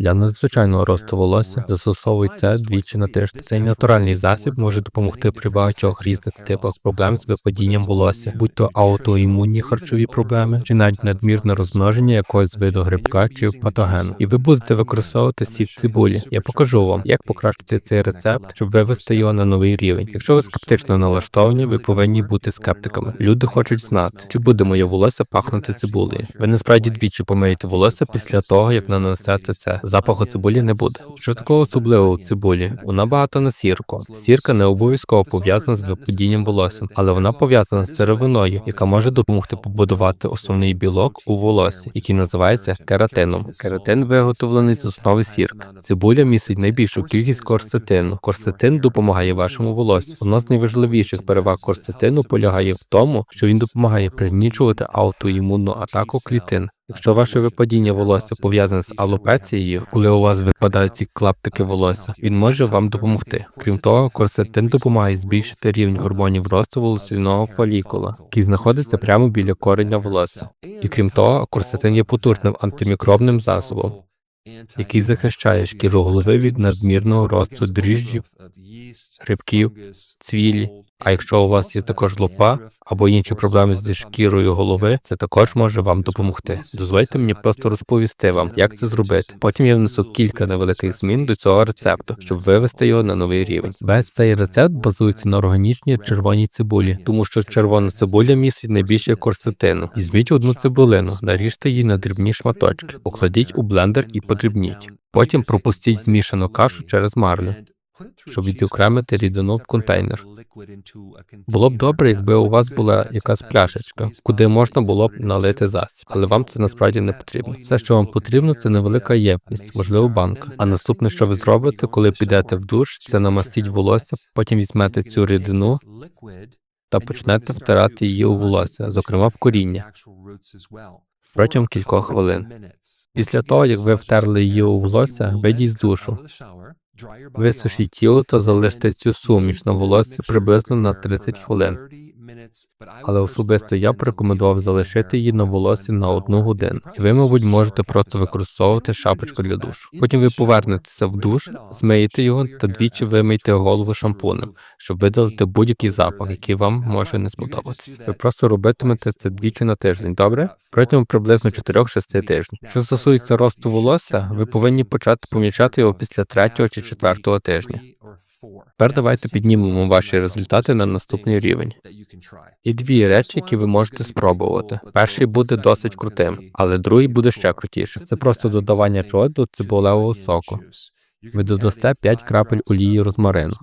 Для надзвичайного росту волосся застосовують це двічі на тиждень. Цей натуральний засіб може допомогти при багатьох різних типах проблем з випадінням волосся, будь то аутоімунні харчові проблеми, чи навіть надмірне розмноження якогось виду грибка чи патогену. І ви будете використовувати сік цибулі. Я покажу вам, як покращити цей рецепт, щоб вивести його на новий рівень. Якщо ви скептично налаштовані, ви повинні бути скептиками. Люди хочуть знати, чи буде моє волосся пахнути цибулею. Ви насправді двічі помиєте волосся після того, як нанесете це. Запаху цибулі не буде. Що такого особливого у цибулі? Вона багата на сірку. Сірка не обов'язково пов'язана з випадінням волосся, але вона пов'язана з сировиною, яка може допомогти побудувати основний білок у волосі, який називається кератином. Кератин виготовлений з основи сірки. Цибуля містить найбільшу кількість корсетину. Корсетин допомагає вашому волоссю. Одна з найважливіших переваг корсетину полягає в тому, що він допомагає пригнічувати аутоімунну атаку клітин. Якщо ваше випадіння волосся пов'язане з алопецією, коли у вас випадають ці клаптики волосся, він може вам допомогти. Крім того, корсетин допомагає збільшити рівень гормонів росту волосяного фолікула, який знаходиться прямо біля кореня волосся. І крім того, корсетин є потужним антимікробним засобом, який захищає шкіру голови від надмірного росту дріжджів, грибків, цвілі. А якщо у вас є також лупа або інші проблеми зі шкірою голови, це також може вам допомогти. Дозвольте мені просто розповісти вам, як це зробити. Потім я внесу кілька невеликих змін до цього рецепту, щоб вивести його на новий рівень. Весь цей рецепт базується на органічній червоній цибулі, тому що червона цибуля містить найбільше корсетину. Візьміть одну цибулину, наріжте її на дрібні шматочки, покладіть у блендер і подрібніть. Потім пропустіть змішану кашу через марлю щоб відокремити рідину в контейнер. Було б добре, якби у вас була якась пляшечка, куди можна було б налити засіб, але вам це насправді не потрібно. Все, що вам потрібно, це невелика ємність, можливо, банка. А наступне, що ви зробите, коли підете в душ, це намастіть волосся, потім візьмете цю рідину та почнете втирати її у волосся, зокрема в коріння. протягом кількох хвилин. Після того, як ви втерли її у волосся, вийдіть з душу. Висушіть тіло та залиште цю суміш на волосся приблизно на 30 хвилин. Але особисто я б рекомендував залишити її на волосі на одну годину. І ви, мабуть, можете просто використовувати шапочку для душу. Потім ви повернетеся в душ, змиєте його та двічі вимийте голову шампунем, щоб видалити будь-який запах, який вам може не сподобатися. Ви просто робитимете це двічі на тиждень, добре? Протягом приблизно 4-6 тижнів. Що стосується росту волосся, ви повинні почати помічати його після третього чи четвертого тижня. Тепер давайте піднімемо ваші результати на наступний рівень. І дві речі, які ви можете спробувати. Перший буде досить крутим, але другий буде ще крутіше. Це просто додавання чого до цибулевого соку. Ви додасте 5 крапель олії розмарину.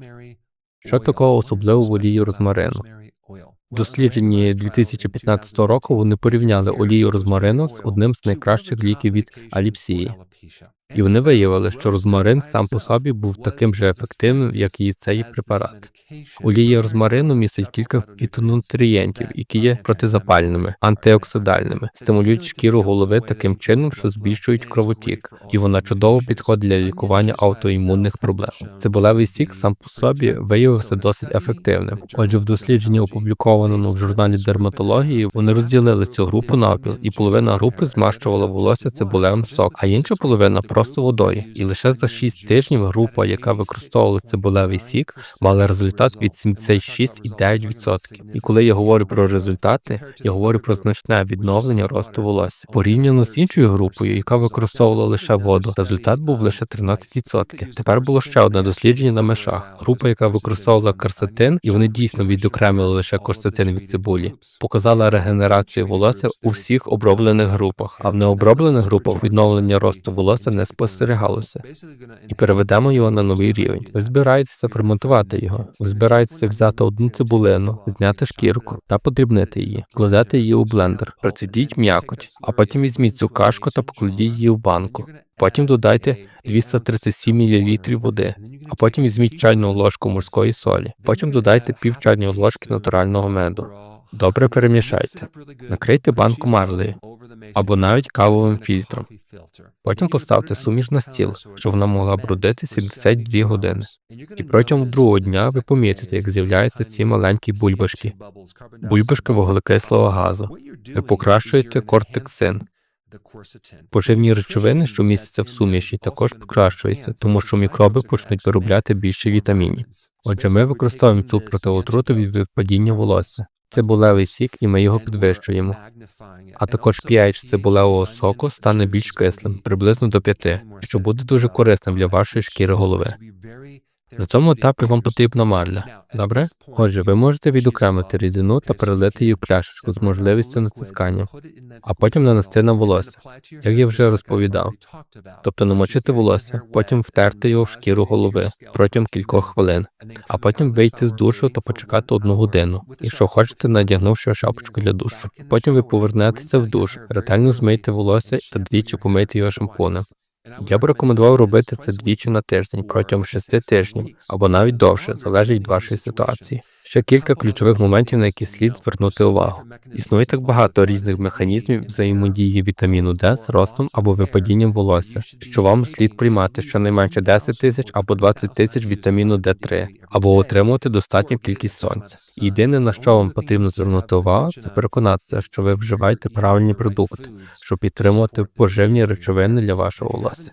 Що такого особливого в олії розмарину? В дослідженні 2015 року вони порівняли олію розмарину з одним з найкращих ліків від аліпсії. І вони виявили, що розмарин сам по собі був таким же ефективним, як і цей препарат. Олія розмарину містить кілька фітонутрієнтів, які є протизапальними, антиоксидальними, стимулюють шкіру голови таким чином, що збільшують кровотік, і вона чудово підходить для лікування аутоімунних проблем. Цибулевий сік сам по собі виявився досить ефективним. Отже, в дослідженні, опублікованому в журналі дерматології, вони розділили цю групу навпіл, і половина групи змащувала волосся цибулевим соком, а інша половина просто водою. І лише за 6 тижнів група, яка використовувала цибулевий сік, мала результат від 76,9%. І коли я говорю про результати, я говорю про значне відновлення росту волосся. Порівняно з іншою групою, яка використовувала лише воду, результат був лише 13%. Тепер було ще одне дослідження на мишах. Група, яка використовувала карсетин, і вони дійсно відокремили лише карсетин від цибулі, показала регенерацію волосся у всіх оброблених групах, а в необроблених групах відновлення росту волосся не спостерігалося. І переведемо його на новий рівень. Ви збираєтеся ферментувати його. Ви збираєтеся взяти одну цибулину, зняти шкірку та подрібнити її, кладете її у блендер, процідіть м'якоть, а потім візьміть цю кашку та покладіть її в банку. Потім додайте 237 мл води, а потім візьміть чайну ложку морської солі. Потім додайте пів чайної ложки натурального меду. Добре перемішайте. Накрийте банку марлею або навіть кавовим фільтром. Потім поставте суміш на стіл, щоб вона могла брудити 72 години. І протягом другого дня ви помітите, як з'являються ці маленькі бульбашки, бульбашки вуглекислого газу. Ви покращуєте кортексин, Поживні речовини, що містяться в суміші, також покращуються, тому що мікроби почнуть виробляти більше вітамінів. Отже, ми використовуємо цю протиотруту від випадіння волосся. Цибулевий сік, і ми його підвищуємо. А також pH цибулевого соку стане більш кислим, приблизно до 5, що буде дуже корисним для вашої шкіри голови. На цьому етапі вам потрібна марля. Добре? Отже, ви можете відокремити рідину та перелити її в пляшечку з можливістю натискання, а потім нанести на волосся, як я вже розповідав. Тобто намочити волосся, потім втерти його в шкіру голови протягом кількох хвилин, а потім вийти з душу та почекати одну годину. Якщо хочете, надягнувши шапочку для душу. Потім ви повернетеся в душ, ретельно змийте волосся та двічі помийте його шампунем. Я б рекомендував робити це двічі на тиждень протягом шести тижнів або навіть довше, залежить від вашої ситуації. Ще кілька ключових моментів, на які слід звернути увагу. Існує так багато різних механізмів взаємодії вітаміну Д з ростом або випадінням волосся, що вам слід приймати щонайменше 10 тисяч або 20 тисяч вітаміну Д3, або отримувати достатню кількість сонця. Єдине, на що вам потрібно звернути увагу, це переконатися, що ви вживаєте правильні продукти, щоб підтримувати поживні речовини для вашого волосся.